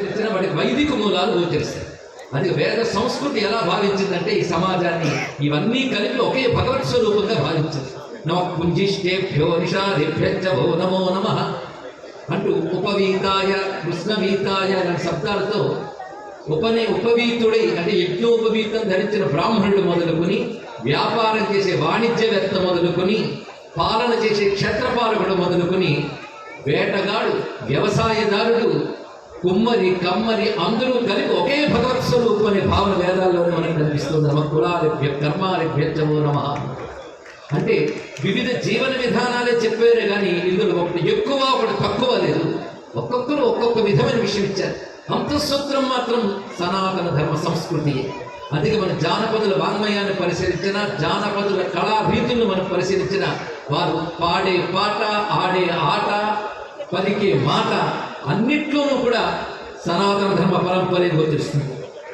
ఇచ్చిన వాటికి వైదిక మూలాలు గోచరిస్తాయి అందుకే వేద సంస్కృతి ఎలా భావించిందంటే ఈ సమాజాన్ని ఇవన్నీ కలిపి ఒకే భగవత్ స్వరూపంగా భావించింది. నమ పుంజిష్టేభ్యో నిషాదిభ్యచ్చ భో నమో నమ అంటూ ఉపవీతాయ కృష్ణవీతాయ లాంటి శబ్దాలతో ఉపనే ఉపవీతుడై అంటే యజ్ఞోపవీతం ధరించిన బ్రాహ్మణుడు మొదలుకొని వ్యాపారం చేసే వాణిజ్యవేత్త మొదలుకొని పాలన చేసే క్షేత్రపాలకుడు మొదలుకొని వేటగాడు వ్యవసాయదారుడు కుమ్మరి కమ్మరి అందరూ కలిపి ఒకే భగవత్ స్వరూపం అనే భావన వేదాల్లోనే మనకు కనిపిస్తుంది. నమ కులాలిభ్య కర్మాలిభ్యచ్చమో నమ. అంటే వివిధ జీవన విధానాలే చెప్పారే కానీ ఇందులో ఒకటి ఎక్కువ ఒకటి తక్కువ లేదు. ఒక్కొక్కరు ఒక్కొక్క విధమైన విషయం ఇచ్చారు. అంతఃసూత్రం మాత్రం సనాతన ధర్మ సంస్కృతి. అందుకే మన జానపదుల వాంగ్మయాన్ని పరిశీలించిన జానపదుల కళాభీతులను మనం పరిశీలించిన వారు పాడే పాట ఆడే ఆట పలికే మాట అన్నిట్లోనూ కూడా సనాతన ధర్మ పరంపరే గోచరిస్తుంది.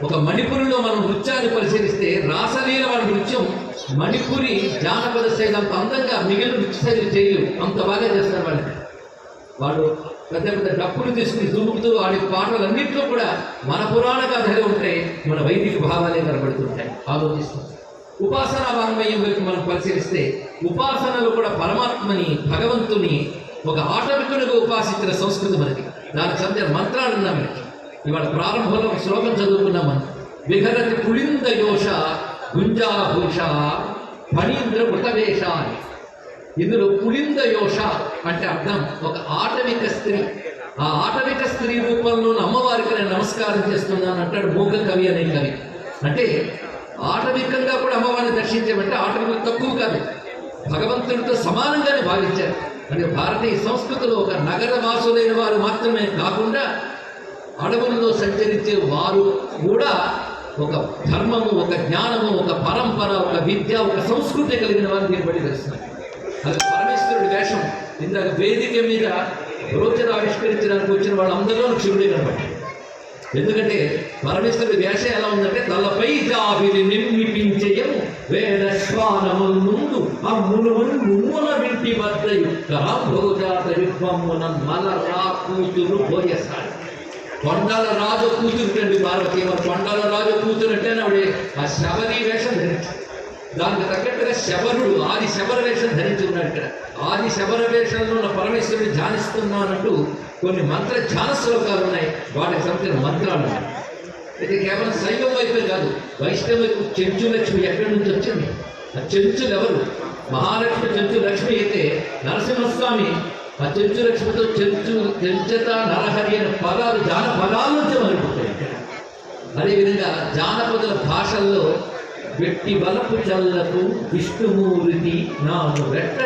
ఒక మణిపురిలో మనం నృత్యాన్ని పరిశీలిస్తే రాసలీల వాళ్ళ నృత్యం మణిపురి జానపద శైలి అంత అందంగా మిగిలిన నృత్య శైలి చేయలేవు. అంత బాగా చేస్తారు వాళ్ళు. వాళ్ళు పెద్ద పెద్ద డప్పులు తీసుకుని దూకుతూ ఆడే పాటలన్నింటిలో కూడా మన పురాణ కథలే ఉంటాయి మన వైదిక భావాలే కనబడుతుంటాయి. ఆలోచిస్తాం ఉపాసన వాంగ్మయం వైపు మనం పరిశీలిస్తే ఉపాసనలు కూడా పరమాత్మని భగవంతుని ఒక ఆటవికునిగా ఉపాసించిన సంస్కృతి మనకి దానికి సంబంధించిన మంత్రాలు ఉన్నాం మనకి ఇవాళ ప్రారంభంలో ఒక శ్లోకం చదువుకున్నాం మనం. విహరతి పులింద యోష గుంజాభూష ఫణీంద్ర మృతవేష అని ఇందులో పులింద యోష అంటే అర్థం ఒక ఆటవిక స్త్రీ. ఆ ఆటవిక స్త్రీ రూపంలో అమ్మవారికి నేను నమస్కారం చేస్తున్నాను అంటాడు మూగ కవి అనే కవి. అంటే ఆటవికంగా కూడా అమ్మవారిని దర్శించామంటే ఆటవికులు తక్కువ కాదు. భగవంతుడితో సమానంగానే భావించారు. అంటే భారతీయ సంస్కృతిలో ఒక నగర వాసులైన వారు మాత్రమే కాకుండా అడవుల్లో సంచరించే వారు కూడా ఒక ధర్మము ఒక జ్ఞానము ఒక పరంపర ఒక విద్య ఒక సంస్కృతి కలిగిన వారు దీన్ని బట్టి తెలుస్తున్నారు అది పరమేశ్వరుడి వేషం. ఇందాక వేదిక మీద రోజులు ఆవిష్కరించడానికి వచ్చిన వాళ్ళందరిలో శివుడే కనబడ్డాడు ఎందుకంటే పరమేశ్వరుడి వేషం ఎలా ఉందంటే తలపై జాబిలి నిర్మిపించయము వేద శ్వానముందు ఆ అమ్మును ముమ్ముల వింటి వద్దయు రాంభోజాత విశ్వమున మల రా కూతురు పోయేసాడు కొండల రాజు కూతురు అండి పార్వతి కొండల రాజు కూతురు అంటే ఆవిడ. ఆ శబరి వేషం దానికి తగ్గట్టుగా శబరుడు ఆది శబర వేషం ధరించి ఉన్నాడు ఇక్కడ. ఆది శబర వేషంలో ఉన్న పరమేశ్వరుడు ధ్యానిస్తున్నానంటూ కొన్ని మంత్ర ధ్యాన శ్లోకాలు ఉన్నాయి. వాటికి సంబంధించిన మంత్రాలు ఉన్నాయి. అయితే కేవలం శైవం వైపే కాదు. వైష్ణవ వైపు చెంచు లక్ష్మి ఎక్కడి నుంచి వచ్చింది? ఆ చెంచులు ఎవరు మహాలక్ష్మి చెంచు లక్ష్మి అయితే నరసింహస్వామి ఆ చెంచు లక్ష్మితో చెంచు చెంచత నరహరి అనే పదాలు జానపదాల నుంచి మొదలుపుతాయి అదేవిధంగా జానపదుల భాషల్లో వెట్టి బలపు చల్లకు విష్ణుమూర్తి నాను రెట్ట